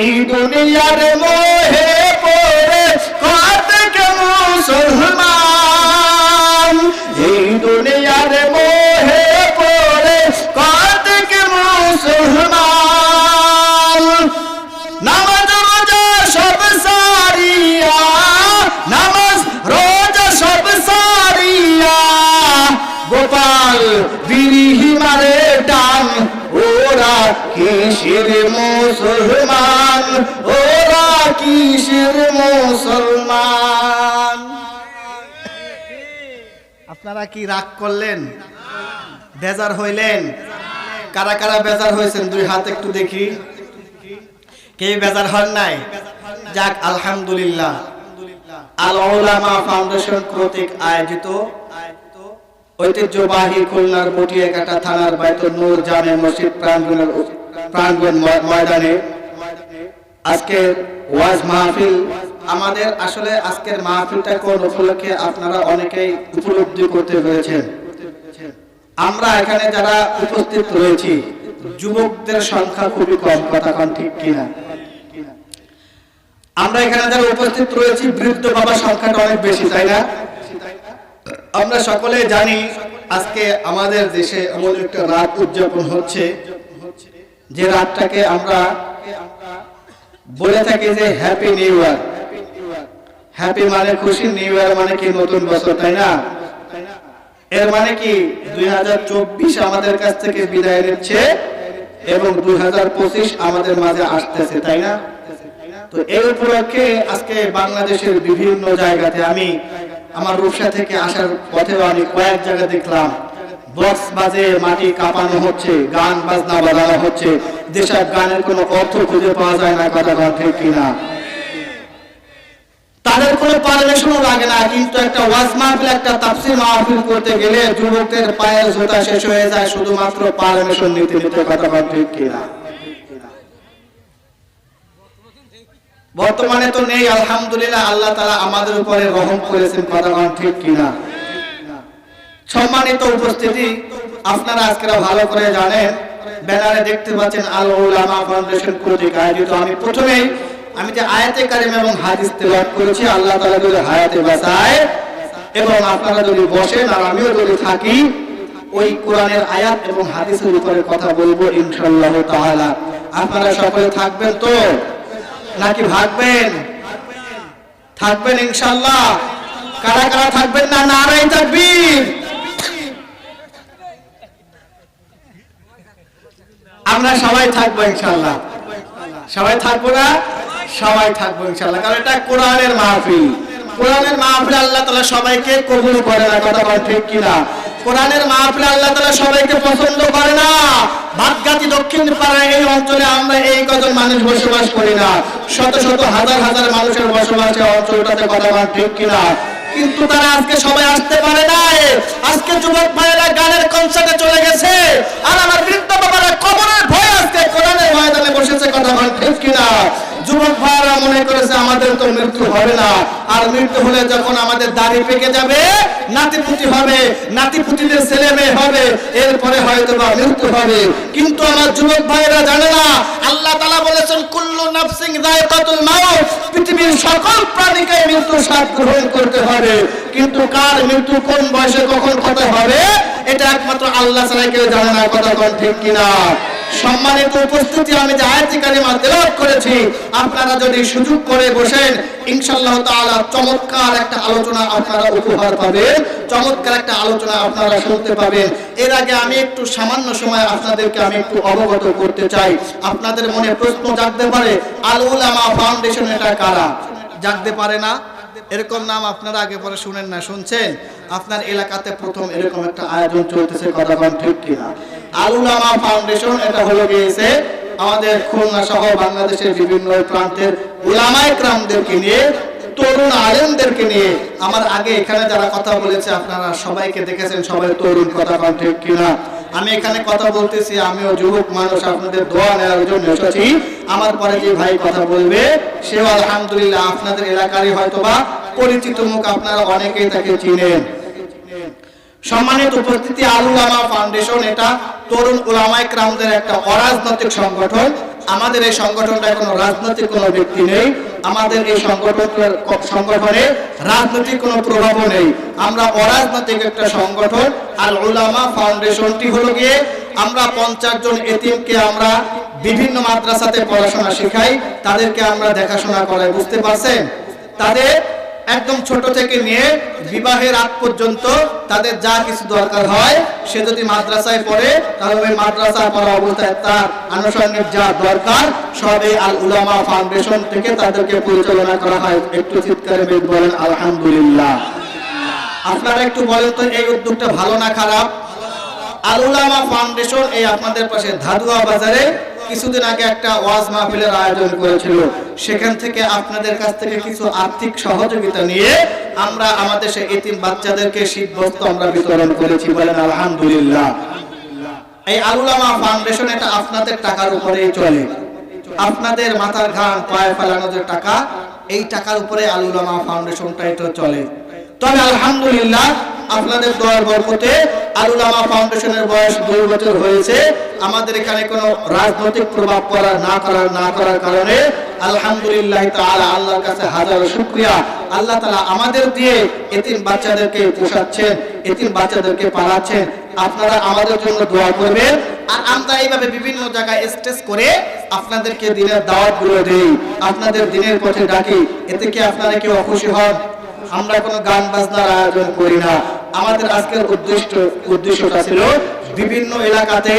এই দুনিয়ার মোহে পড়ে কত মুসলমান এই দুনিয়ার মোহে পড়ে কত মুসলমান নামাজ রোজা সব সারিয়া, নামাজ রোজা সব সারিয়া, গোপাল ওরা মুসলমান? ওরা মুসলমান? আপনারা কি রাগ করলেন? বেজার হইলেন? কারা কারা বেজার হয়েছেন? দুই হাত একটু দেখি। কে বেজার হন নাই? যাক, আলহামদুলিল্লাহ। আল ফাউন্ডেশন কর্তৃক আয়োজিত ঐতিহ্যবাহী খুলনার থানার বাইতুল নূর জামে মসজিদ প্রাঙ্গণের প্রাঙ্গণ ময়দানে আজকে ওয়াজ মাহফিল। আমাদের আসলে আজকের মাহফিলটা কোন উপলক্ষে আপনারা অনেকেই উপলব্ধি করতে পেরেছেন। আমরা এখানে যারা উপস্থিত রয়েছি, যুবকদের সংখ্যা খুবই কম, কথা কন ঠিক কিনা? আমরা এখানে যারা উপস্থিত রয়েছি, বৃদ্ধ বাবার সংখ্যাটা অনেক বেশি, তাই না? আমরা সকলে জানি আজকে আমাদের দেশে এমন একটা রাত উদযাপন হচ্ছে, যে রাতটাকে আমরা বলে থাকি যে হ্যাপি নিউ ইয়ার হ্যাপি মানে খুশি নিউ ইয়ার মানে কি নতুন বছর, তাই না? এর মানে কি? দুই হাজার চব্বিশ আমাদের কাছ থেকে বিদায় নিচ্ছে এবং দুই হাজার পঁচিশ আমাদের মাঝে আসতেছে, তাই না? তো এই উপলক্ষে আজকে বাংলাদেশের বিভিন্ন জায়গাতে আমি আমার রূপসা থেকে আসার পথেও আমি কয়েক জায়গা দেখলাম। বক্স বাজে, মাটি কাঁপানো হচ্ছে, গান বাজনা বাজানো হচ্ছে। যেসব গানের কোনো অর্থ খুঁজে পাওয়া যায় না কথা কথা কিনা। তাদের কোনো পারমিশনও লাগে না, কিন্তু একটা ওয়াজ মাহফিল, একটা তাফসির মাহফিল করতে গেলে যুবকদের পায়ের জোতা শেষ হয়ে যায়, শুধুমাত্র পারমিশন নিতে নিতে কথা কথা ঠিক কিনা। বর্তমানে তো নেই, আলহামদুলিল্লাহ, আল্লাহ তারা আমাদের উপরে রহম করেছেন, কথা ঠিক কিনা? সম্মানিত উপস্থিতি, আপনারা আজকেরা ভালো করে জানেন, ব্যানারে দেখতে পাচ্ছেন আল উলামা ফাউন্ডেশন কর্তৃক আয়োজিত। আমি প্রথমেই, আমি যে আয়াতে কারিম এবং হাদিস তেলাওয়াত করেছি, আল্লাহ তাআলা যদি হায়াতে বাঁচায়, এবং আপনারা যদি বসেন, আর আমিও যদি থাকি, ওই কোরআনের আয়াত এবং হাদিসের উপরে কথা বলব ইনশাআল্লাহ তাআলা। আপনারা সকলে থাকবেন তো? নাকি ভাগবেন থাকবেন ইনশাআল্লাহ। কারা কারা থাকবেন না? নারাই তাকবীর। আমরা সবাই থাকব ইনশাল্লাহ সবাই থাকব না? সবাই থাকব ইনশাল্লাহ কারণ এটা কোরআনের মাহফিল। কোরআনের মাহফিল আল্লাহ তালা সবাইকে কবুল করে না। কথা বল ঠিক কিনা? কোরআনের মাহফিল আল্লাহ তালা সবাইকে পছন্দ করে না। ভাতগাতি দক্ষিণ পাড়ায় এই অঞ্চলে আমরা এই কজন মানুষ বসবাস করি না। শত শত হাজার হাজার মানুষের বসবাস অঞ্চলটাতে কথা ঠিক কিনা? কিন্তু তারা আজকে সবাই আসতে পারে নাই। আজকে যুবক ভাইয়েরা গানের কনসার্টে চলে গেছে। আর আমার বৃদ্ধ বাবারা কবরের ভয় আজকে কোরআনের ময়দানে বসেছে, কথা ঠিক কিনা? যুবক ভাইয়েরা মনে করেছে, আমাদের তো মৃত্যু হবে না। আর মৃত্যু হলে যখন আমাদের দাড়ি পেকে যাবে, নাতিপুতি হবে, নাতিপুতিদের ছেলে মেয়ে হবে, এরপরে হয়তো বা মৃত্যু হবে। কিন্তু আমার যুবক ভাইয়েরা জানে না, আল্লাহ তালা বলেছেন, কুল্লু নাফসিং যায়কাতুল মাউত। পৃথিবীর সকল প্রাণীকে মৃত্যু স্বাদ গ্রহণ করতে হবে। কিন্তু কার মৃত্যু কোন বয়সে কখন কত হবে, এটা একমাত্র আল্লাহ ছাড়া কেউ জানে না, কথা কোন ঠিক কিনা। সম্মানিত উপস্থিতি আমি যে আয়াতি কালিমা তেলাওয়াত করেছি, আপনারা যদি সুযোগ করে বসেন, ইনশাআল্লাহ তাআলা চমৎকার একটা আলোচনা আপনারা উপহার পাবেন, চমৎকার একটা আলোচনা আপনারা শুনতে পাবেন। এর আগে আমি একটু সামান্য সময় আপনাদেরকে আমি একটু অবগত করতে চাই। আপনাদের মনে প্রশ্ন জাগতে পারে আল উলামা ফাউন্ডেশন এটা কারা? জাগতে পারে না? এরকম নাম আপনারা আগে পরে শুনেন না, শুনছেন? আপনার এলাকাতে প্রথম এরকম একটা আয়োজন চলতেছে, কথা কোন ঠিক কিনা? আলুলামা ফাউন্ডেশন, এটা হলো গিয়েছে আমাদের খুলনা সহ বাংলাদেশের বিভিন্ন প্রান্তের উলামায়ে ক্রামদেরকে নিয়ে, তরুণ আলেমদেরকে নিয়ে। আমার আগে এখানে যারা কথা বলেছে, আপনারা সবাইকে দেখেছেন, সবাই তরুণ, কথা কোন ঠিক কিনা? আমি এখানে কথা বলতেছি, আমিও যুবক মানুষ, আপনাদের দোয়া নেওয়ার জন্য এসেছি। আমার পরে যে ভাই কথা বলবে, সেও আলহামদুলিল্লাহ আপনাদের এলাকারই হয়তোবা পরিচিত মুখ, আপনারা অনেকেই তাকে চিনেন। সম্মানিত উপস্থিতি, আলুলামা ফাউন্ডেশন, এটা তরুণ ওলামায় ক্রামদের একটা অরাজনৈতিক সংগঠন। আমাদের এই সংগঠনটা কোনো রাজনৈতিক কোনো ব্যক্তি নেই। আমাদের এই সংগঠনের সংগঠনে রাজনৈতিক কোনো প্রভাবও নেই। আমরা অরাজনৈতিক একটা সংগঠন আল উলামা ফাউন্ডেশনটি হলো গিয়ে আমরা পঞ্চাশ জন এতিমকে আমরা বিভিন্ন মাদ্রাসাতে পড়াশোনা শেখাই। তাদেরকে আমরা দেখাশোনা করাই। বুঝতে পারছেন? তাদের একদম ছোট থেকে নিয়ে বিবাহের আগ পর্যন্ত তাদের যা কিছু দরকার হয়, সে যদি মাদ্রাসায় পড়ে, তাহলে ওই মাদ্রাসা পড়া অবস্থায় তার আনুষঙ্গিক যা দরকার সব আল উলামা ফাউন্ডেশন থেকে তাদেরকে পরিচালনা করা হয়। একটু চিৎকারে বেদ বলেন, আলহামদুলিল্লাহ। আপনারা একটু বলেন তো, এই উদ্যোগটা ভালো না খারাপ? আল উলামা ফাউন্ডেশন এই আপনাদের পাশে ধাদুয়া বাজারে কিছুদিন আগে একটা ওয়াজ মাহফিলের আয়োজন করেছিল। সেখান থেকে আপনাদের কাছ থেকে কিছু আর্থিক সহযোগিতা নিয়ে আমরা আমাদের সেই এতিম বাচ্চাদেরকে শীত বস্ত্র আমরা বিতরণ করেছি বলেন আলহামদুলিল্লাহ। এই আলুলামা ফাউন্ডেশন এটা আপনাদের টাকার উপরেই চলে। আপনাদের মাথার ঘাম পায়ে ফেলানো যে টাকা, এই টাকার উপরে আলুলামা ফাউন্ডেশনটা এটা চলে। তবে আলহামদুলিল্লাহ আপনাদের দয়ার বরকতে আলুলামা ফাউন্ডেশনের বয়স দুই বছর হয়েছে। আমাদের এখানে কোনো রাজনৈতিক প্রভাব পড়া না করার না করার কারণে আলহামদুলিল্লাহ তাআলা আল্লাহর কাছে হাজারো শুকরিয়া। আল্লাহ তাআলা আমাদের দিয়ে এতিম বাচ্চাদেরকে পোষাচ্ছেন, এতিম বাচ্চাদেরকে পালাচ্ছেন আপনারা আমাদের জন্য দোয়া করবেন। আর আমরা এইভাবে বিভিন্ন জায়গায় স্টেজ করে আপনাদেরকে দিনের দাওয়াতগুলো দেই। আপনাদের দিনের পথে ডাকি। এতে কি আপনারা কেউ অখুশি হন? আমরা কোনো গান বাজনার আয়োজন করি না। আমাদের আজকের উদ্দেশ্য উদ্দেশ্যটা ছিল বিভিন্ন এলাকাতে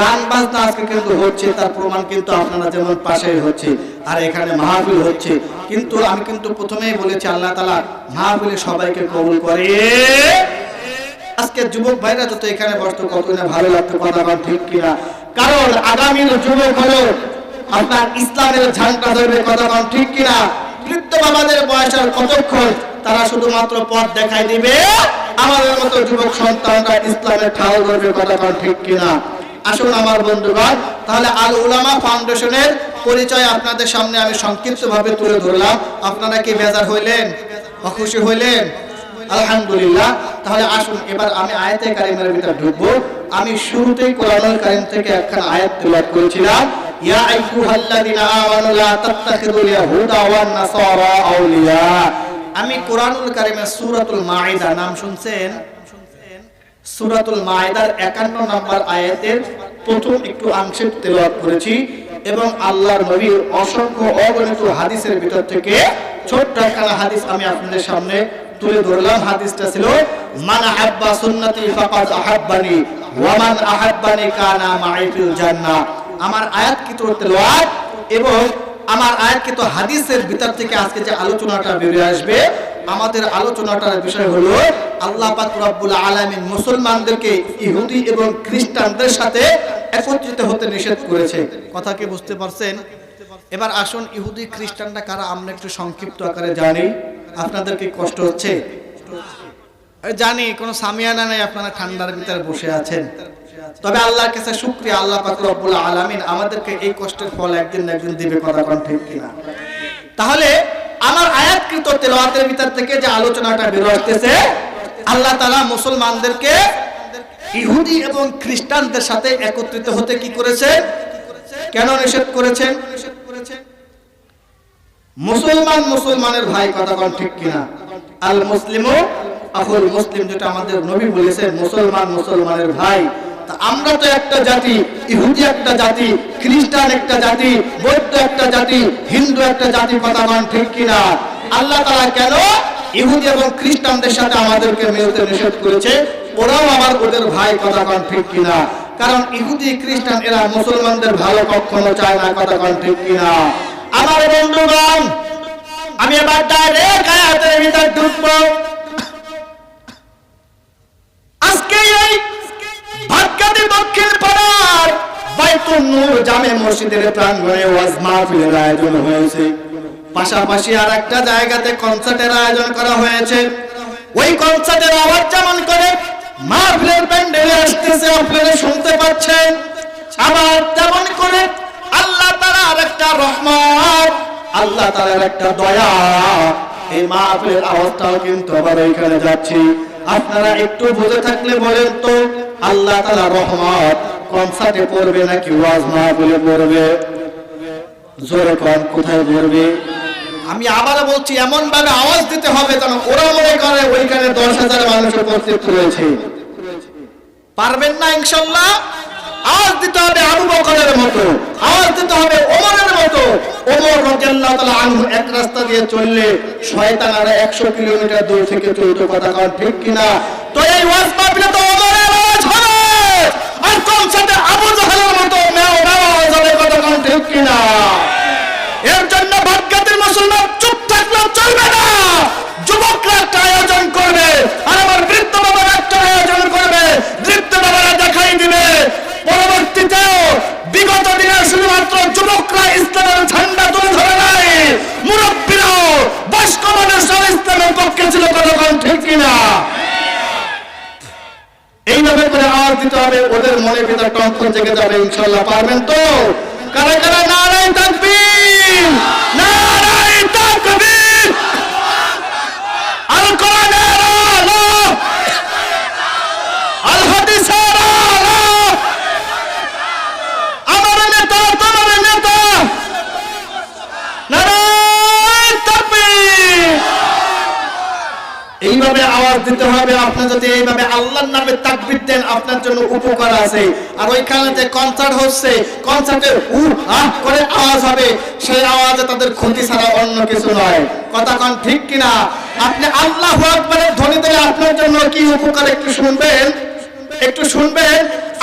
গান বাজনা আজকে কিন্তু হচ্ছে, তার প্রমাণ কিন্তু আপনারা যেমন পাশে হচ্ছে, আর এখানে মাহফিল হচ্ছে। কিন্তু আমি কিন্তু প্রথমেই বলেছি, আল্লাহ তালা মাহফিলে সবাইকে কবুল করে। আজকে যুবক ভাইরা যত এখানে বসতো কত ভালো লাগতো কথা বল ঠিক কিনা? কারণ আগামীর যুবক হলো আপনার ইসলামের ঝান্ডা ধরবে কথা বল ঠিক কিনা? বৃদ্ধ বাবাদের বয়স আর কতক্ষণ? তারা শুধুমাত্র পথ দেখাই দিবে। আমাদের মতো যুবক সন্তানরা ইসলামের ঠাও ধরবে কথা ঠিক কিনা? আসুন আমার বন্ধুগণ, তাহলে আল উলামা ফাউন্ডেশনের পরিচয় আপনাদের সামনে আমি সংক্ষিপ্তভাবে তুলে ধরলাম। আপনারা কি বেজার হইলেন? অখুশি হইলেন? আলহামদুলিল্লাহ। তাহলে আসুন, এবার আমি আয়াতে কারিমের ভিতরে ঢুকবো। আমি শুরুতেই কোরআনুল কারিম থেকে একখান আয়াত তেলাওয়াত করেছিলাম। ইয়া আইয়ুহাল্লাযিনা আমানু লা তাত্তাখিযুল ইয়াহুদা ওয়ান নাসারা আউলিয়া। আমি কোরআনুল কারিমের সুরাতুল মাইদা নাম শুনছেন? সুরাতুল মাইদার 51 নম্বর আয়াতের প্রথম একটু অংশে তেলাওয়াত করেছি এবং আল্লাহর নবীর অসংখ্য অগণিত হাদিসের ভিতর থেকে ছোট্ট একখানা হাদিস আমি আপনাদের সামনে তুলে ধরলাম। হাদিসটা ছিল, মান আহাব্বা সুন্নতি ফাকাদ আহাব্বানি ওয়া মান আহাব্বানি কানা মাই জান্নাহ। আমার আয়াতকৃত তেলাওয়াত? এবং আমার আয়াতকৃত হাদিসের ভিতর থেকে আজকে যে আলোচনাটা বেরিয়ে আসবে, আমাদের আলোচনাটার বিষয় হলো, আল্লাহ পাক রব্বুল আলামিন মুসলমানদেরকে ইহুদি এবং খ্রিস্টানদের সাথে একত্রিত হতে নিষেধ করেছে। কথা কি বুঝতে পারছেন? এবার আসুন, ইহুদি, খ্রিস্টানরা কারা আমরা একটু সংক্ষিপ্ত আকারে জানি। আপনাদের কি কষ্ট হচ্ছে? জানি, কোনো সামিয়ানা নাই, আপনারা ঠান্ডার ভিতরে বসে আছেন। তবে আল্লাহর কাছে শুকরিয়া, আল্লাহ পাক রব্বুল আলামিন আমাদেরকে এই কষ্টের ফল একদিন না একদিন দিবে কথা কোন ঠিক কিনা? তাহলে আমার আয়াতকৃত তেলাওয়াতের ভিতর থেকে যে আলোচনাটা বের আসতেছে আল্লাহ তাআলা মুসলমানদেরকে ইহুদি এবং খ্রিস্টানদের সাথে একত্রিত হতে কি করেছে? কেন নিষেধ করেছেন? মুসলমান মুসলমানের ভাই কথা কোন ঠিক কিনা? আল মুসলিমও আহুল মুসলিম যেটা আমাদের নবী বলেছেন, মুসলমান মুসলমানের ভাই। আমরা তো একটা জাতি, ইহুদি একটা জাতি, খ্রিস্টান একটা জাতি, বৌদ্ধ একটা জাতি, হিন্দু একটা জাতি, কথা মান ঠিক কিনা? আল্লাহ তাআলা কেন ইহুদি এবং খ্রিস্টানদের সাথে আমাদেরকে মিলতে নিষেধ করেছে? ওরাও আমার ওদের ভাই, কথা কন ঠিক কিনা? কারণ ইহুদি, খ্রিস্টান এরা মুসলমানদের ভালো কখনো চায় না, কথা কন ঠিক কিনা? আমার বন্ধুগণ, আমি এবার ডাইরেক্ট আয়াতের ভিতর ঢুকবো। দক্ষিণ পাড়ার বাইতুল নূর জামে মসজিদের প্রাঙ্গণে ওয়াজ মাহফিলের আয়োজন হয়েছে। পাশাপাশি আর একটা জায়গাতে কনসার্টের আয়োজন করা হয়েছে। ওই কনসার্টের আওয়াজ যেমন করে, মাহফিলের প্যান্ডেলে আসতেছে, আপনারা শুনতে পাচ্ছেন। আবার তেমন করে আল্লাহ তাআলার একটা রহমত, আল্লাহ তাআলার একটা দয়া। এই মাহফিলের আওয়াজটাও কিন্তু আবার এখানে যাচ্ছে। আপনারা একটু বুঝে থাকলে বলেন তো, আল্লাহ তালা রহমত কনসার্টে পড়বে নাকি ওয়াজ না বলে পড়বে? জোরে কন, কোথায় পড়বে? আমি আবার বলছি এমন ভাবে আওয়াজ দিতে হবে যেন ওরা মনে করে ওইখানে দশ হাজার মানুষ উপস্থিত রয়েছে। পারবেন না, ইনশাল্লাহ? আওয়াজ দিতে হবে আবু বকরের মতো আওয়াজ দিতে হবে ওমরের মতো ওমর রাদিয়াল্লাহু আনহু এক রাস্তা দিয়ে চললে শয়তান আর 100 কিলোমিটার দূর থেকে চলতো কথা কন? ঠিক কিনা? তো আয়োজন করবে আর আমার বৃদ্ধ বাবার একটা আয়োজন করবে। বৃদ্ধ বাবারা দেখাই দিবে। পরবর্তীতেও বিগত দিনে শুধুমাত্র যুবকরা ইসলামের ঝান্ডা তুলে ধরে নাই মুরব্বীরাও মানুষরাও ইসলামের পক্ষে ছিল কতক্ষণ ঠিক কিনা? এইভাবে করে আওয়াজ দিতে হবে, ওদের মনে ভিতর টঙ্কন জেগে যাবে ইনশাল্লাহ পারবেন তো? কারা কারা নারায়ণ তাকবীর নারায়ণ তাকবীর আল কোরআনের আলো আল হাদিসের আলো আমার নেতা তোমার নেতা নারায় তাকবীর এইভাবে আওয়াজ দিতে হবে। আপনি যদি এইভাবে আল্লাহর নামে তাকবীর দেন, আপনার জন্য উপকার আছে। আর ওইখানে যে কনসার্ট হচ্ছে কনসার্টে উ আহ করে আওয়াজ হবে। সেই আওয়াজে তাদের ক্ষতি ছাড়া অন্য কিছু নয়। কথা কন ঠিক কিনা? আপনি আল্লাহু আকবারের ধ্বনি দিলে আপনার জন্য কি উপকার একটু শুনবেন? একটু শুনবেন?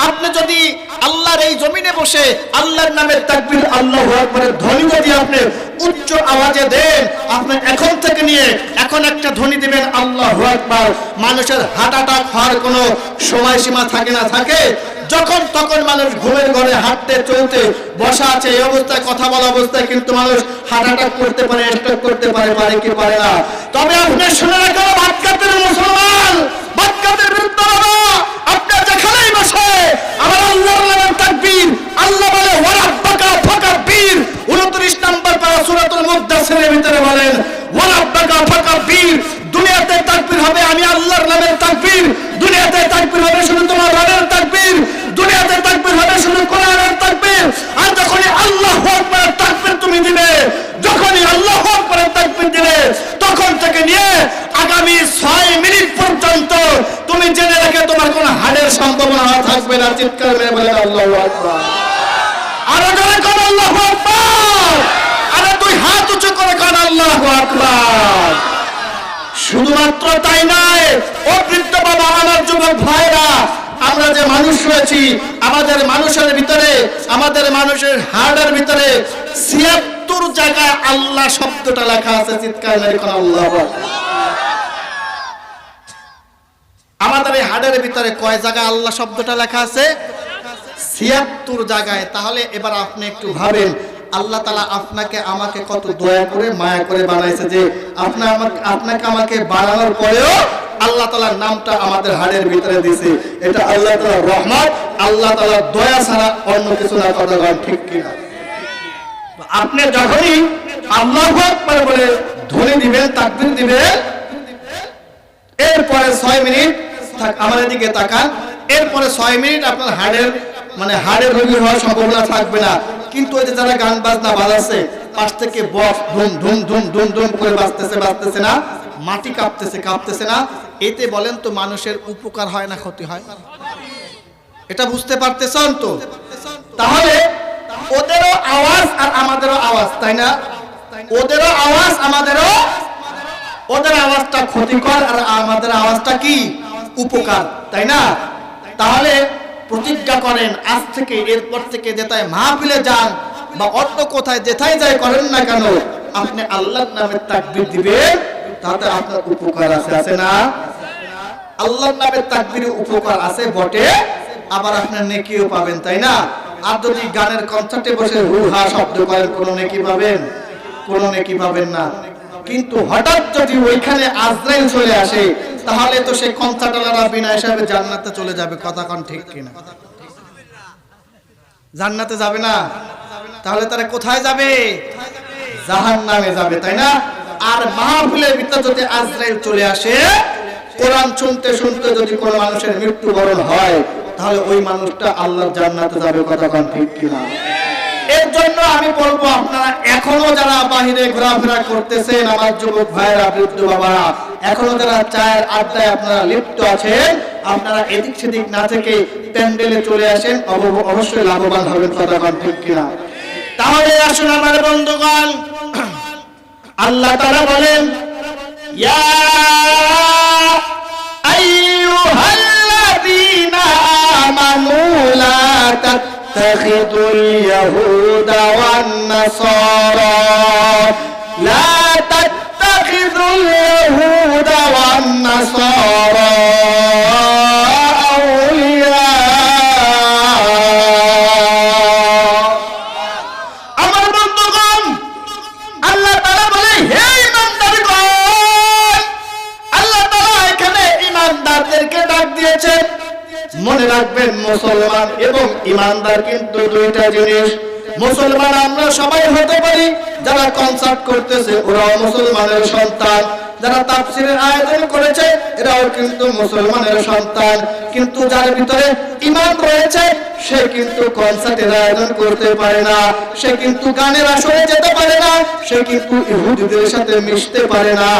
আপনি যদি আল্লাহর এই জমিনে বসে আল্লাহর নামের তাকবীর আল্লাহু আকবারের ধ্বনি যদি আপনি উচ্চ আওয়াজে দেন, আপনি এখন থেকে নিয়ে এখন একটা ধ্বনি দিবেন, আল্লাহু আকবার। মানুষের হার্ট অ্যাটাক হওয়ার কোনো সময়সীমা থাকে না, থাকে? যখন তখন মানুষ ঘুমের ঘরে হাঁটতে, চলতে, বসা আছে, এই অবস্থায় কথা বলা অবস্থায় কিন্তু মানুষ হার্ট অ্যাটাক করতে পারে স্ট্রোক করতে পারে পারে কি পারে না? তবে আপনি শুনে রাখেন বাক্যাতের মুসলমান বাক্যাতের বিরুদ্ধে বাবা আপনার যেখানেই বসে আমার আল্লাহর নামের তাকবীর আল্লাহ বলে ওয়ারাব্বাকা ফাকাব্বির 29 নম্বর পারা সূরাতুল ভিতরে বলেন দুনিয়াতে হবে, আমি আল্লাহর নামের দুনিয়াতে হবে শুধু তোমার রবের দুনিয়াতে হবে শুধু কোরআনের আর যখনই আল্লাহু তুমি দিবে, যখনই আল্লাহু দিবে, তখন থেকে নিয়ে আগামী ছয় মিনিট পর্যন্ত তুমি জেনে রেখে তোমার কোনো হাড়ের সম্ভাবনা থাকবে না। চিৎকার বলে আরও জোরে কর, আল্লাহু আকবার আরে তুই হাত উঁচু করে কর শুধুমাত্র তাই নয় ও বাবা আমার যুবক ভাইরা, আমরা যে মানুষ রয়েছি, আমাদের মানুষের ভিতরে, আমাদের মানুষের হার্টের ভিতরে ছিয়াত্তর জায়গায় আল্লাহ শব্দটা লেখা আছে, চিৎকার আল্লাহ আমাদের এই হার্টের ভিতরে কয় জায়গায় আল্লাহ শব্দটা লেখা আছে? ছিয়াত্তর জায়গায়। তাহলে এবার আপনি একটু ভাবেন আল্লাহ তালা আপনাকে, আমাকে কত দয়া করে, মায়া করে বানাইছে যে আপনি আমাকে, আপনাকে আমাকে বানানোর পরেও আল্লাহ তালার নামটা আমাদের হাড়ের ভিতরে দিছে এটা আল্লাহ তালার রহমত, আল্লাহ তালার দয়া ছাড়া অন্য কিছু না কথা ঠিক কিনা? আপনি যখনই আল্লাহ বলে ধ্বনি দিবেন, তাকবীর দিবেন, এরপরে ছয় মিনিট আমাদের দিকে তাকান। এরপরে ছয় মিনিট আপনার হাড়ের মানে হাড়ের রোগী হওয়ার সম্ভাবনা থাকবে না। কিন্তু ওই যে যারা গান বাজনা বাজাচ্ছে, পাশ থেকে বক্স ধুম ধুম ধুম ধুম ধুম করে বাজতেছে বাজতেছে না। মাটি কাঁপতেছে কাঁপতেছে না। এতে বলেন তো মানুষের উপকার হয় না ক্ষতি হয়? এটা বুঝতে পারতেছেন তো? তাহলে ওদেরও আওয়াজ আর আমাদেরও আওয়াজ, তাই না? ওদেরও আওয়াজ, আমাদেরও ওদের আওয়াজটা ক্ষতিকর আর আমাদের আওয়াজটা কি? উপকার, তাই না? তাহলে প্রতিজ্ঞা করেন, আজ থেকে, এরপর থেকে যেথায় মাহফিলে যান বা অন্য কোথায় যেথায় যাই করেন না কেন, আপনি আল্লাহর নামে তাকবীর দিবেন, তাতে আপনার উপকার আছে আছে না? আল্লাহর নামে তাকবীরে উপকার আছে বটে, আবার আপনার নেকিও পাবেন, তাই না? আর যদি গানের কনসার্টে বসে হু হা শব্দ করেন, কোনো নেকি পাবেন? কোনো নেকি পাবেন না। কিন্তু হঠাৎ যদি ওইখানে আজরাইল চলে আসে তাহলে তো সেই কনসার্টালারা বিনা হিসাবে জান্নাতে চলে যাবে, কথা কন ঠিক কিনা? জান্নাতে যাবে না? তাহলে তারা কোথায় যাবে? জাহান নামে যাবে, তাই না? আর মাহফিলের ভিতরে যদি আজরাইল চলে আসে, কোরআন শুনতে শুনতে যদি কোনো মানুষের মৃত্যুবরণ হয়, তাহলে ওই মানুষটা আল্লাহর জান্নাতে যাবে, কথা কন ঠিক কিনা? এর জন্য আমি বলব আপনারা, এখনও যারা বাহিরে ঘোরাফেরা করতেছেন আমার যুবক ভাইয়েরা, বৃদ্ধ বাবারা, এখনও যারা চায়ের আড্ডায় আপনারা লিপ্ত আছেন, আপনারা এদিক সেদিক না থেকে প্যান্ডেলে চলে আসেন, অব- অবশ্যই লাভবান হবেন কথাগণ ঠিক কিনা। তাহলে আসুন আমার বন্ধুগণ। আল্লাহ তারা বলেন, ইয়া আইয়ুহাল্লাযীনা আমানু লা তাত্তাখিদুল ইয়াহুদা ওয়ান নাসারা লা তাত্তাখিদুল ইয়াহুদা ওয়ান মনে মুসলমান এবং ইমানদার কিন্তু দুইটা জিনিস। মুসলমান আমরা সবাই হতে পারি, যারা কনসার্ট করতেছে ওরাও মুসলমানের সন্তান, যারা তাফসিরের আয়োজন করেছে এরাও কিন্তু মুসলমানের সন্তান। কিন্তু যার ভিতরে ইমান রয়েছে, সে কিন্তু কনসার্টের আয়োজন করতে পারে না, সে কিন্তু গানের আসরে যেতে পারে না, সে কিন্তু ইহুদিদের সাথে মিশতে পারে না,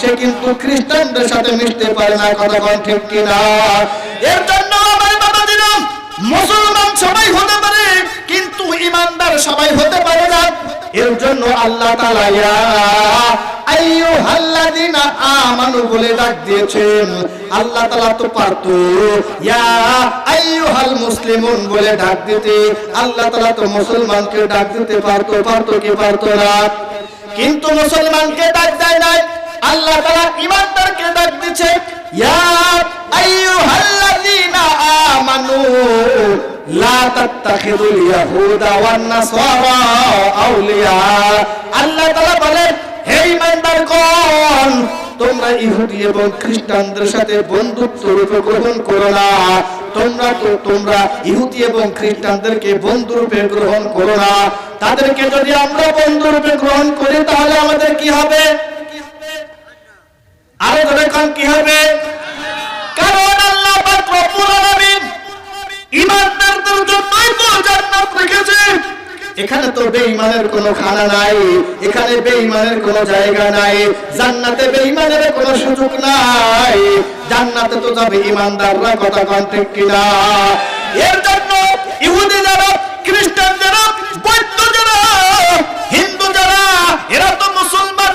সে কিন্তু খ্রিস্টানদের সাথে মিশতে পারে না, কথা কোন ঠিক কিনা? এর জন্য মুসলমান সবাই হতে পারে, কিন্তু ইমানদার সবাই হতে পারে না। এর জন্য আল্লাহ বলে ডাক মুসলিমুন বলে আল্লাহ তো মুসলমানকে ডাক দিতে পারতো পারতো কি পারতো না। কিন্তু মুসলমানকে ডাক দেয় নাই। আল্লাহ তাআলা ইমানদারকে ডাক দিচ্ছে। ইয়া আল্লাহ ইহুদি এবং খ্রিস্টানদের সাথে বন্ধুত্ব রূপে গ্রহণ করো না। তোমরা তো, তোমরা ইহুদি এবং খ্রিস্টানদেরকে বন্ধু রূপে গ্রহণ করো না। তাদেরকে যদি আমরা বন্ধু রূপে গ্রহণ করি, তাহলে আমাদের কি হবে? আরও ধরে কি হবে? কারণ আল্লাহ পাক রব্বুল আলামিন ইমানদারদের জন্যই তো জান্নাত রেখেছে। এখানে তো বেঈমানের কোনো খানা নাই, এখানে বেঈমানের কোনো জায়গা নাই, জান্নাতে বেঈমানের কোনো সুযোগ নাই। জান্নাতে তো যাবে ইমানদাররা কথা কন কিনা? এর জন্য ইহুদি যারা, খ্রিস্টান যারা, বৌদ্ধ যারা, হিন্দু যারা, এরা তো মুসলমান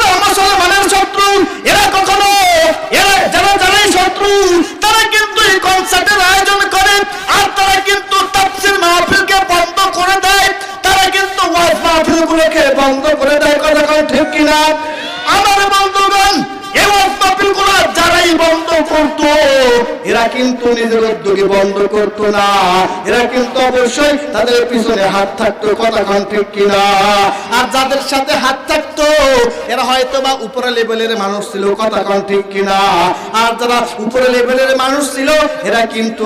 মুসলমানের শত্রু। এরা কখনো, এরা যারা যারাই শত্রু, তারা কিন্তু এই কনসার্টের আয়োজন করে। আর তারা কিন্তু তাফসির মাহফিলকে বন্ধ করে দেয়। তারা কিন্তু ওয়াজ মাহফিলগুলোকে বন্ধ করে দেয়। কথা কথা ঠিক কিনা? আমার বন্ধুগণ, এই ওয়াজ মাহফিলগুলো যারাই বন্ধ করতো এরা কিন্তু নিজের উদ্যোগে বন্ধ করতো না। এরা কিন্তু অবশ্যই তাদের পিছনে হাত থাকতো, কথা কন ঠিক কিনা? আর যাদের সাথে হাত থাকতো, এরা হয়তো বা উপরে লেভেলের মানুষ ছিল, কথা কন ঠিক কিনা? আর যারা উপরে লেভেলের মানুষ ছিল, এরা কিন্তু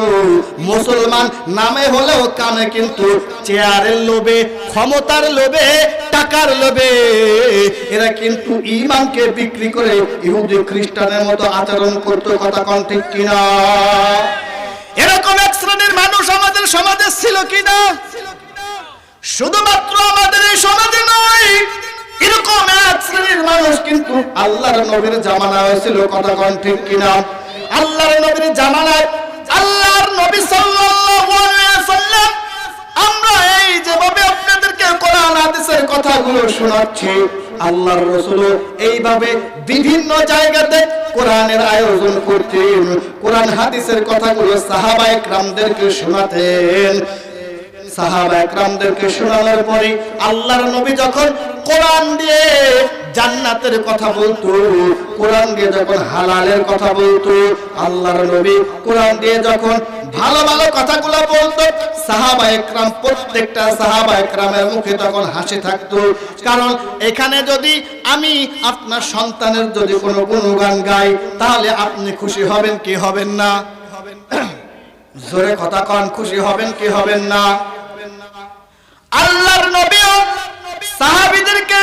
মুসলমান নামে হলেও কানে কিন্তু চেয়ারের লোভে, ক্ষমতার লোভে, টাকার লোভে। এরা কিন্তু ইমানকে বিক্রি করে ইহুদি খ্রিস্টানের মতো আচরণ করতো, কথা কন ঠিক কিনা? এরকম এক শ্রেণির মানুষ আমাদের সমাজে ছিল কিনা? শুধুমাত্র আমাদের এই সমাজে নয়, এরকম এক শ্রেণির মানুষ কিন্তু আল্লাহর নবীর জামানা হয়েছিল কথা কন ঠিক কিনা? আল্লাহর নবীর জামানায়, আল্লাহর নবী সাল্লাল্লাহু আলাইহি ওয়াসাল্লাম আমরা এই যেভাবে আপনাদেরকে কোরআন, হাদিসের কথাগুলো শোনাচ্ছি, আল্লাহর রসুল এইভাবে বিভিন্ন জায়গাতে কোরআনের আয়োজন করতেন। কোরআন, হাদিসের কথাগুলো সাহাবায়ে রামদেরকে শোনাতেন। শোনানোর পরে আল্লাহর নবী যখন কোরআন দিয়ে জান্নাতের কথা বলতো, কোরআন দিয়ে যখন হালালের কথা বলতো, আল্লাহর নবী কোরআন দিয়ে যখন ভালো ভালো কথাগুলো বলতো প্রত্যেকটা মুখে তখন হাসি থাকতো। কারণ এখানে যদি আমি আপনার সন্তানের যদি কোনো গুণগান গাই, তাহলে আপনি খুশি হবেন কি হবেন না? জোরে কথা কন, খুশি হবেন কি হবেন না? আল্লাহর নবীও সাহাবীদেরকে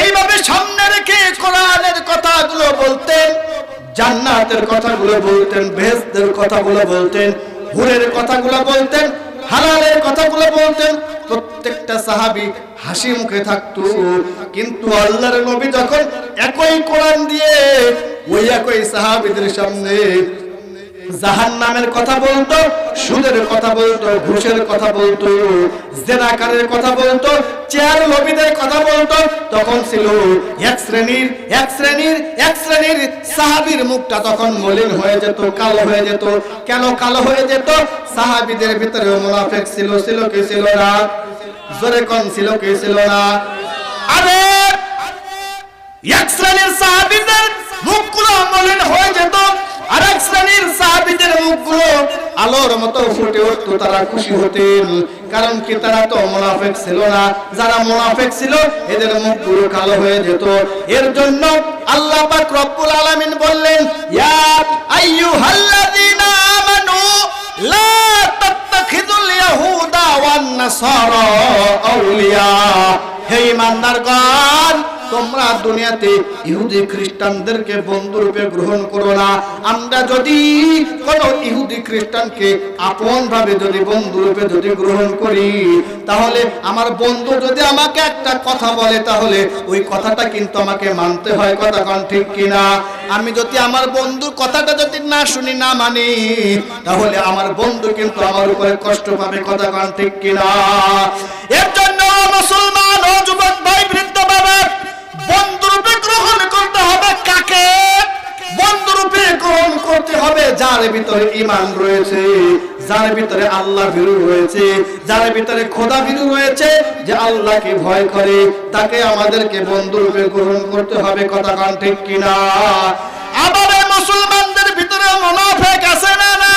এইভাবে সামনে রেখে কোরআনের কথাগুলো বলতেন, জান্নাতের কথাগুলো বলতেন, বেহেশতের কথাগুলো বলতেন, হুরের কথাগুলো বলতেন, হালালের কথাগুলো বলতেন, প্রত্যেকটা সাহাবী হাসি মুখে থাকতো। কিন্তু আল্লাহর নবী যখন একই কোরআন দিয়ে ওই একই সাহাবিদের সামনে জাহান নামের কথা বলতো, সুদের কথা বলতো, ঘুষের কথা বলতো, জেনাকারের কথা বলতো, চেয়ার লবিদের কথা বলতো, তখন ছিল এক শ্রেণির এক শ্রেণির এক শ্রেণির সাহাবীর মুখটা তখন মলিন হয়ে যেত, কালো হয়ে যেত। কেন কালো হয়ে যেত? সাহাবীদের ভিতরে মুনাফিক ছিল ছিল কি ছিল না? জোরে কোন, ছিল কি ছিল না? আরে! এক শ্রেণির সাহাবীদের মুখগুলো মলিন হয়ে যেত আর এক শ্রেণির সাহাবীদের মুখগুলো আলোর মতো ফুটে উঠতো তারা খুশি হতেন। কারণ কি তারা তো মুনাফিক ছিল না। যারা মুনাফিক ছিল, এদের মুখগুলো কালো হয়ে যেত। এর জন্য আল্লাহ পাক রব্বুল আলামিন বললেন, ইয়া আইয়ুহাল্লাযীনা আমানু, লা তাত্তাখিযুল ইয়াহুদা ওয়ান নাসারা আউলিয়া। হে ইমানদারগণ তোমরা দুনিয়াতে ইহুদি খ্রিস্টানদেরকে বন্ধুরূপে গ্রহণ করো না। আমরা যদি কোন ইহুদি খ্রিস্টানকে আপন ভাবে যদি বন্ধুরূপে যদি গ্রহণ করি, তাহলে আমার বন্ধু যদি আমাকে একটা কথা বলে, তাহলে ওই কথাটা কিন্তু আমাকে মানতে হয়, কথা কোন ঠিক কিনা? আমি যদি আমার বন্ধুর কথাটা যদি না শুনি, না মানি, তাহলে আমার বন্ধু কিন্তু আমার উপরে কষ্ট পাবে, কথা কোন ঠিক কিনা? এর জন্য মুসলমান ও যুবক ভাই বৃদ্ধ বাবা বন্ধুরূপে গ্রহণ করতে হবে কাকে? বন্ধুরূপে গ্রহণ করতে হবে যার ভিতরে ইমান রয়েছে, যার ভিতরে আল্লাহ ভীরু রয়েছে, যার ভিতরে খোদা ভীরু রয়েছে, যে আল্লাহকে ভয় করে, তাকে আমাদেরকে বন্ধুরূপে গ্রহণ করতে হবে। কথা কান ঠিক কিনা? আবার মুসলমানদের ভিতরে মুনাফিক আছে না নাই?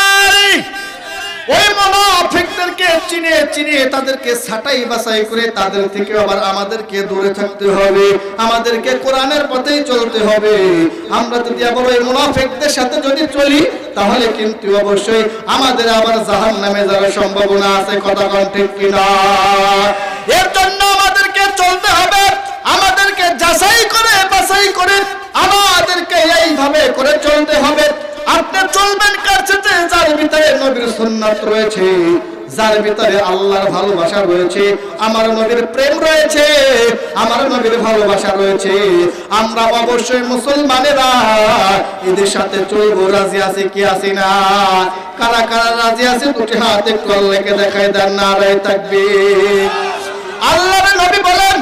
চিনে চিনে তাদেরকে ছাটাই বাছাই করে তাদের থেকে আবার আমাদেরকে দূরে থাকতে হবে। আমাদেরকে কোরআনের পথেই চলতে হবে। আমরা যদি আবার ওই মুনাফিকদের সাথে যদি চলি, তাহলে কিন্তু অবশ্যই আমাদের আবার জাহান নামে যাওয়ার সম্ভাবনা আছে। কথা কন ঠিক কিনা? এর জন্য আমাদেরকে চলতে হবে। আমাদেরকে যাচাই করে বাছাই করে আমাদেরকে এইভাবে করে চলতে হবে। আপনি চলবেন কার সাথে? যার ভিতরে নবীর সুন্নাত রয়েছে, যার ভিতরে আল্লাহর ভালোবাসা রয়েছে, আমার নবীর প্রেম রয়েছে, আমার নবীর ভালোবাসা রয়েছে। আমরা অবশ্যই মুসলমানেরা এদের সাথে চলবো, রাজি আছে কি আছি না? কারা কারা রাজি আছে দুটি হাত একটু আল্লাহকে দেখায় দেন না রায় থাকবে আল্লাহর নবী বলেন,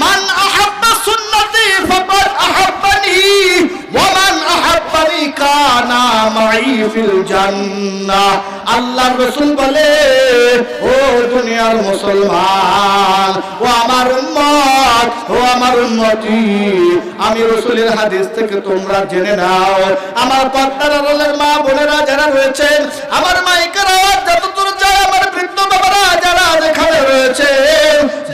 মান আহাব্বা সুন্নতি, ফাকাদ আহাব্বানি। জান্নাহ। আল্লাহর রাসূল বলে ও দুনিয়ার মুসলমান, ও আমার উম্মত, ও আমার উম্মতি, আমি রাসূলের হাদিস থেকে তোমরা জেনে নাও। আমার পর্দার আড়ালের মা বোনেরা যারা রয়েছেন, আমার মাইকের আওয়াজ যতদূর যায় আমার বৃদ্ধ বাবারা যারা যেখানে রয়েছে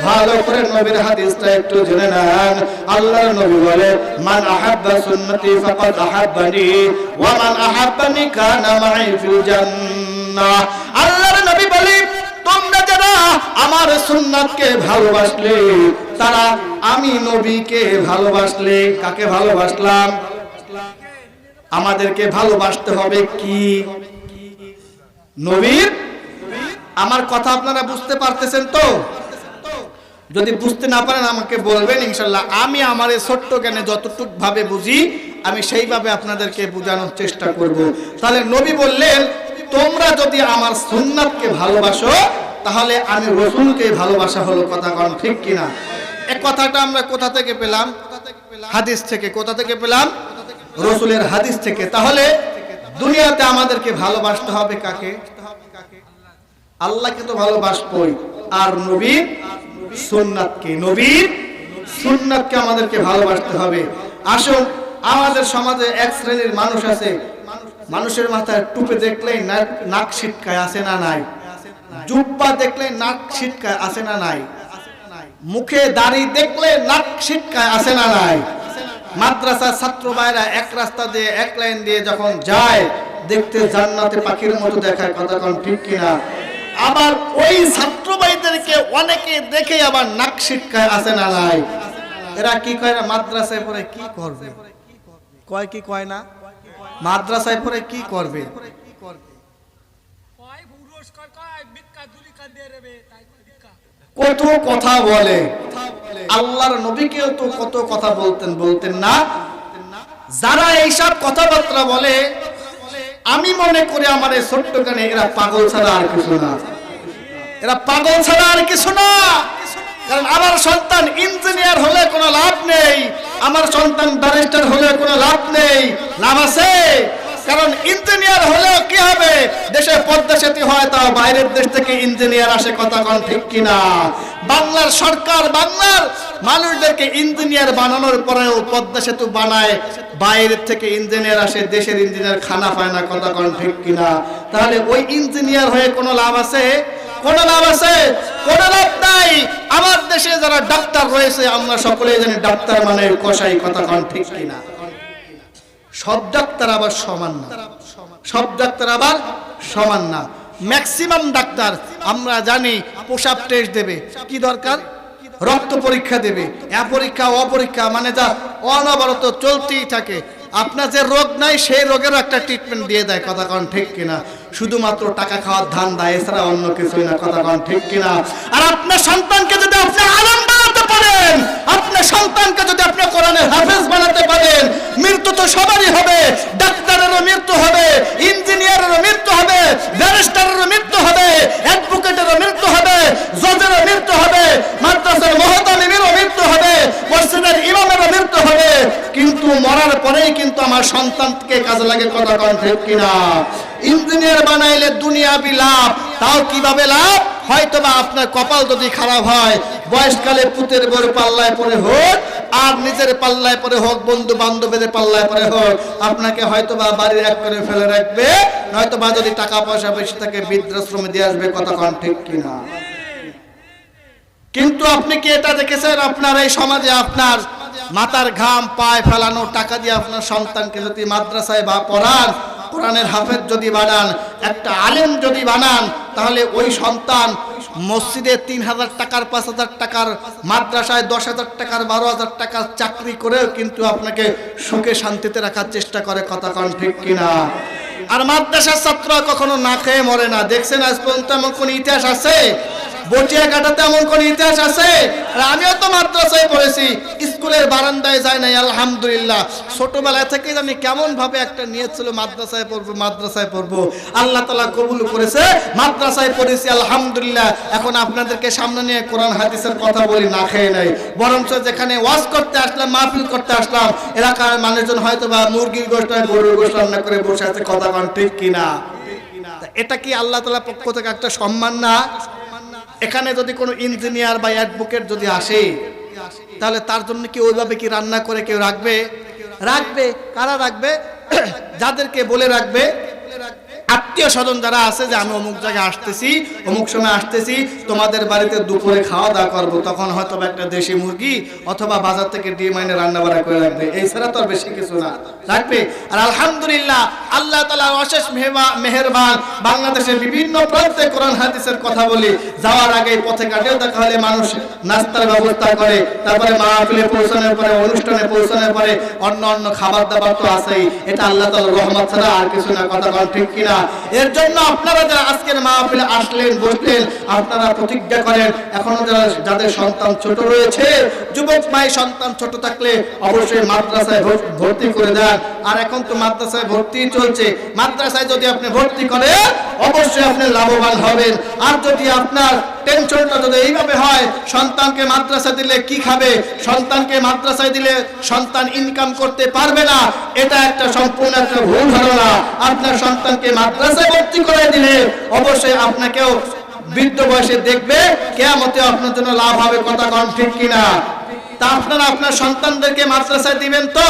ভালো করে নবীর হাদিসটা একটু জেনে নেন। আল্লাহর নবী বলে, মান আহাব্বা সুন্নতি ফাকাদ আহাব্বানি, ওয়া মান আহাব্বানি কানা মাই ফিল জান্নাহ। আল্লাহর নবী বলে, তোমরা যারা আমার সুন্নাতকে ভালোবাসলে, তারা আমি নবীকে ভালোবাসলে, কাকে ভালোবাসলাম? আমাদেরকে ভালোবাসতে হবে কি? নবীর? আমার কথা আপনারা বুঝতে পারতেছেন তো? যদি বুঝতে না পারেন আমাকে বলবেন ইনশাল্লাহ। আমি আমার এই ছোট্ট জ্ঞানে যতটুক ভাবে বুঝি আমি সেইভাবে আপনাদেরকে বোঝানোর চেষ্টা করব। তাহলে নবী বললেন তোমরা যদি আমার সুন্নাতকে ভালোবাসো তাহলে আমি রসুলকে ভালোবাসা হলো কথা কারণ ঠিক কিনা? এক কথাটা আমরা কোথা থেকে পেলাম? হাদিস থেকে। কোথা থেকে পেলাম? রসুলের হাদিস থেকে। তাহলে দুনিয়াতে আমাদেরকে ভালোবাসতে হবে কাকে? আল্লাহকে তো ভালোবাসবই। আর নবীর সুন্নাতকে নবীর সুন্নাতকে আমাদেরকে ভালোবাসতে হবে। আসুন, আমাদের সমাজে এক শ্রেণির মানুষ আছে। মানুষের মাথায় টুপে দেখলেই নাক- ছিটকায়, আছে না নাই? জুব্বা দেখলে নাক ছিটকায়, আছে না নাই? মুখে দাড়ি দেখলে নাক ছিটকায়, আছে না নাই? মাদ্রাসার ছাত্র ভাইরা এক রাস্তা দিয়ে, এক লাইন দিয়ে যখন যায়, দেখতে জান্নাতে পাখির মতো দেখায়, কথা ঠিক কিনা? আবার ওই ছাত্র ভাইদেরকে অনেকে দেখে আবার নাক ছিটকায় আছে না নাই? এরা কি কয় না মাদ্রাসায় পরে কি করবে? কয় কি কয় না? মাদ্রাসায় পরে কি করবে? কত কথা বলে। আল্লাহর নবীকেও তো কত কথা বলতেন বলতেন না? যারা এইসব কথাবার্তা বলে আমি মনে করি আমার এই ছোট্ট গানে এরা পাগল ছাড়া আর কিছু না। এরা পাগল ছাড়া আর কিছু না। কারণ আমার সন্তান ইঞ্জিনিয়ার হলে কোনো লাভ নেই। আমার সন্তান ব্যারিস্টার হলে কোনো লাভ নেই। লাভ আছে? কারণ ইঞ্জিনিয়ার হলেও কি হবে? দেশে পদ্মা সেতু হয়, তাও বাইরের দেশ থেকে ইঞ্জিনিয়ার আসে, কথা কোন ঠিক কিনা? বাংলার সরকার, বাংলার মানুষদেরকে ইঞ্জিনিয়ার বানানোর পরেও পদ্মা সেতু বানায়, বাইরের থেকে ইঞ্জিনিয়ার আসে, দেশের ইঞ্জিনিয়ার খানা পায় না, কথা কোন ঠিক কিনা? তাহলে ওই ইঞ্জিনিয়ার হয়ে কোনো লাভ আছে? কোন লাভ আছে? কোনো লাভ নাই। আমার দেশে যারা ডাক্তার রয়েছে, আমরা সকলেই জানি ডাক্তার মানে কষাই কথা কোন ঠিক কিনা? সব ডাক্তার আবার সমান না। সব ডাক্তার আবার সমান না। ম্যাক্সিমাম ডাক্তার আমরা জানি পোশাক টেস্ট দেবে। কি দরকার? রক্ত পরীক্ষা দেবে। এ পরীক্ষা, ও মানে যা অনবরত চলতেই থাকে। আপনার যে রোগ নাই, সেই রোগেরও একটা ট্রিটমেন্ট দিয়ে দেয়, কথা কন ঠিক কিনা? শুধুমাত্র টাকা খাওয়ার ধান দেয় এছাড়া অন্য কিছুই না, কথা কন ঠিক কিনা? আর আপনার সন্তানকে যদি আপনি বানাতে পারেন আপনার সন্তানকে যদি আপনি কোরআনের হাফেজ বানাতে পারেন, মৃত্যু তো সবারই হবে, ডাক্তারেরও মৃত্যু হবে, ইঞ্জিনিয়ারেরও মৃত্যু হবে, ব্যারিস্টারেরও মৃত্যু হবে, অ্যাডভোকেটেরও মৃত্যু হবে, জজেরও মৃত্যু হবে, মাদ্রাসার মহতামিমেরও মৃত্যু হবে, মসজিদের ইমামেরও মৃত্যু হবে। কিন্তু মরার পরেই কিন্তু আমার সন্তানকে কাজে লাগে কথা কন ঠিক কিনা? ইঞ্জিনিয়ার বানাইলে দুনিয়াবি লাভ, তাও কীভাবে লাভ? হয়তো বা আপনার কপাল যদি খারাপ হয়, বয়সকালে পুতের বড় পাল্লায় পরে হোক, আর নিজের পাল্লায় পরে হোক বন্ধু বান্ধবের পাল্লায় পরে হোক, আপনাকে হয়তো বা বাড়ির এক করে ফেলে রাখবে নয়তো বা যদি টাকা পয়সা বেশি থাকে, বৃদ্ধাশ্রমে দিয়ে আসবে কন ঠিক কিনা। কিন্তু আপনি কি এটা দেখেছেন? আপনার এই সমাজে আপনার মাথার ঘাম পায়ে ফেলানো, টাকা দিয়ে আপনার সন্তানকে যদি মাদ্রাসায় বা পড়ান, কোরআনের হাফেজ যদি বানান, একটা আলেম যদি বানান, তাহলে ওই সন্তান মসজিদে তিন হাজার টাকার, পাঁচ হাজার টাকার, মাদ্রাসায় দশ হাজার টাকার, বারো হাজার টাকার চাকরি করেও কিন্তু আপনাকে সুখে শান্তিতে রাখার চেষ্টা করে, কথা কন ঠিক কিনা? আর মাদ্রাসার ছাত্র কখনো না খেয়ে মরে না। দেখছেন আজ পর্যন্ত এমন কোন ইতিহাস আছে? বটিয়া কাটাতে এমন কোন ইতিহাস আছে? আর আমিও তো মাদ্রাসায় পড়েছি, স্কুলের বারান্দায় যাই নাই, আলহামদুলিল্লাহ। ছোটবেলা থেকে আমি কেমন ভাবে একটা নিয়েছিল মাদ্রাসায় পড়ব মাদ্রাসায় পড়ব। আল্লাহ তালা কবুল করেছে, মাদ্রাসায় পড়েছি, আলহামদুলিল্লাহ। এখন আপনাদেরকে সামনে নিয়ে কোরআন, হাদিসের কথা বলি, না খেয়ে নাই। বরঞ্চ যেখানে ওয়াজ করতে আসলাম, মাহফিল করতে আসলাম, এলাকার মানুষজন হয়তো বা মুরগির গোষ্ঠ গরুর গোষ্ঠ রান্না করে বসে আছে, কথা কন ঠিক কিনা এটা কি আল্লাহ তালা পক্ষ থেকে একটা সম্মান না? এখানে যদি কোনো ইঞ্জিনিয়ার বা অ্যাডভোকেট যদি আসে তাহলে তার জন্য কি ওইভাবে কি রান্না করে কেউ রাখবে? রাখবে। কারা রাখবে? যাদেরকে বলে রাখবে আত্মীয় স্বজন যারা আছে যে আমি অমুক জায়গায় আসতেছি, অমুক সময় আসতেছি, তোমাদের বাড়িতে দুপুরে খাওয়া দাওয়া করব, তখন হয়তো একটা দেশি মুরগি অথবা বাজার থেকে ডিম আইনে রান্না বান্না করে রাখবে। এই ছাড়া তো আর বেশি কিছু না। রাখবে আর আলহামদুলিল্লাহ, আল্লাহ তালা অশেষ মেহবা- মেহেরবান বাংলাদেশের বিভিন্ন প্রান্তে কোরআন হাদিসের কথা বলি। যাওয়ার আগে পথে কাটেও দেখা হলে মানুষ নাস্তার ব্যবস্থা করে, তারপরে মাহফিলে পৌঁছানোর পরে, অনুষ্ঠানে পৌঁছানোর পরে অন্য অন্য খাবার দাবার তো আছেই। এটা আল্লাহ তালা রহমত ছাড়া আর কিছু না। কথা বল ঠিক কিনা? এর জন্য আপনারা যারা আজকের মাহফিলে আসলেন, বসলেন, আপনারা প্রতিজ্ঞা করেন, এখনও যারা, যাদের সন্তান ছোট রয়েছে, যুবক মাই সন্তান ছোট থাকলে অবশ্যই মাদ্রাসায় ভর্তি করে দেন। আর এখন তো মাদ্রাসায় ভর্তি চলছে। মাদ্রাসায় যদি আপনি ভর্তি করেন, অবশ্যই আপনি লাভবান হবেন। আর যদি আপনার টেনশনটা যদি এইভাবে হয়, সন্তানকে মাদ্রাসা দিলে কি খাবে? সন্তানকে মাদ্রাসায় দিলে সন্তান ইনকাম করতে পারবে না। এটা একটা সম্পূর্ণ একটা ভুল ধারণা। আপনার সন্তানকে মাদ্রাসায় ভর্তি করে দিলে অবশ্যই আপনাকেও বৃদ্ধ বয়সে দেখবে কেয়ামতে আপনার জন্য লাভ হবে কথা কন ঠিক কিনা। তা আপনারা আপনার সন্তানদেরকে মাদ্রাসায় দিবেন তো?